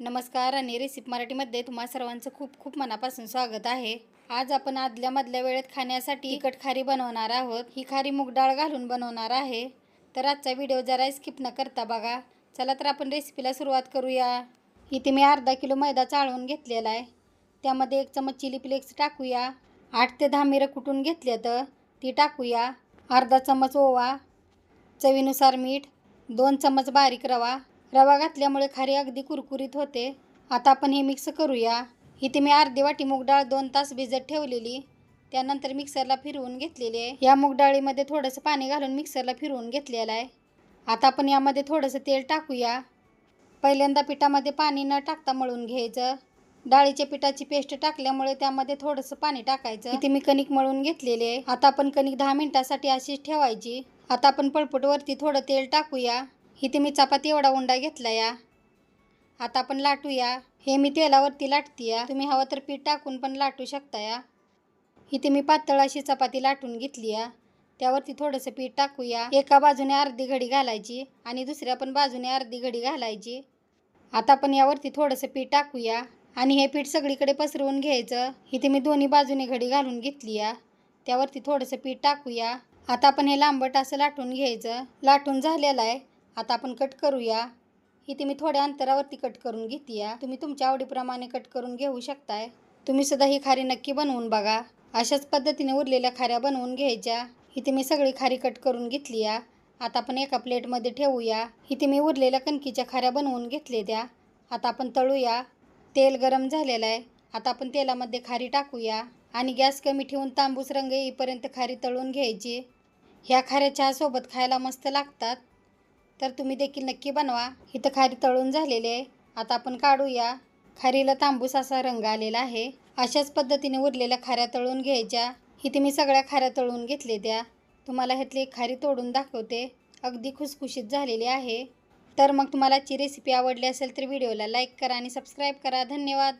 नमस्कार आणि रेसिपी मराठीमध्ये तुम्हा सर्वांचं खूप खूप मनापासून स्वागत आहे. आज आपण आदल्या मधल्या वेळेत खाण्यासाठी तिखट खारी बनवणार आहोत. ही खारी मूग डाळ घालून बनवणार आहे. तर आजचा व्हिडिओ जरा स्किप न करता बघा. चला तर आपण रेसिपीला सुरुवात करूया. इथे मी अर्धा किलो मैदा चाळवून घेतलेला आहे. त्यामध्ये एक चमच चिली फ्लेक्स टाकूया. आठ ते दहा मिरं कुटून घेतले तर ती टाकूया. अर्धा चमच ओवा चवीनुसार मीठ दोन चमच बारीक रवा रवा घातल्यामुळे खारी अगदी कुरकुरीत होते. आता आपण हे मिक्स करूया. इथे मी अर्धी वाटी मूग डाळ दोन तास भिजत ठेवलेली. त्यानंतर मिक्सरला फिरवून घेतलेली आहे. या मूग डाळीमध्ये थोडंसं पाणी घालून मिक्सरला फिरवून घेतलेलं आहे. आता आपण यामध्ये थोडंसं तेल टाकूया. पहिल्यांदा पिठामध्ये पाणी न टाकता मळून घ्यायचं. डाळीच्या पिठाची पेस्ट टाकल्यामुळे त्यामध्ये थोडंसं पाणी टाकायचं. इथे मी कणिक मळून घेतलेली आहे. आता आपण कणिक दहा मिनिटासाठी अशीच ठेवायची. आता आपण पळपुटवरती थोडं तेल टाकूया. इथे मी चपाती एवढा उंडा घेतला या. आता आपण लाटूया हे मी तेलावरती लाटते या. तुम्ही हवं तर पीठ टाकून पण लाटू शकता या. इथे मी पातळ अशी चपाती लाटून घेतली या. त्यावरती थोडंसं पीठ टाकूया एका बाजूने अर्धी घडी घालायची आणि दुसऱ्या पण बाजूने अर्धी घडी घालायची. आता आपण यावरती थोडंसं पीठ टाकूया आणि हे पीठ सगळीकडे पसरवून घ्यायचं. इथे मी दोन्ही बाजूने घडी घालून घेतली या. त्यावरती थोडंसं पीठ टाकूया आता आपण हे लांबट असं लाटून घ्यायचं. लाटून झालेलं आहे. आता आपण कट करूया. इथे मी थोड्या अंतरावरती कट करून घेतीया. तुम्ही तुमच्या आवडीप्रमाणे कट करून घेऊ शकताय. तुम्ही सुद्धा ही खारी नक्की बनवून बघा. अशाच पद्धतीने उरलेल्या खाऱ्या बनवून घ्यायच्या. इथे मी सगळी खारी कट करून घेतली या आता आपण एका प्लेटमध्ये ठेवूया. इथे मी उरलेल्या कणकीच्या खाऱ्या बनवून घेतले त्या आता आपण तळूया. तेल गरम झालेलं आहे. आता आपण तेलामध्ये खारी टाकूया. आणि गॅस कमी ठेवून तांबूस रंग येईपर्यंत खारी तळून घ्यायची. ह्या खाऱ्या चहासोबत खायला मस्त लागतात. तर तुम्ही देखील नक्की बनवा. इथं खारी तळून झालेले आहे. आता आपण काढूया. खारीला तांबूस असा रंग आलेला आहे. अशाच पद्धतीने उरलेल्या खाऱ्या तळून घ्यायच्या. इथे मी सगळ्या खाऱ्या तळून घेतले त्या. तुम्हाला ह्यातली खारी तोडून दाखवते. अगदी खुसखुशीत झालेली आहे. तर मग तुम्हाला आजची रेसिपी आवडली असेल तर व्हिडिओला लाईक करा आणि सबस्क्राईब करा. धन्यवाद.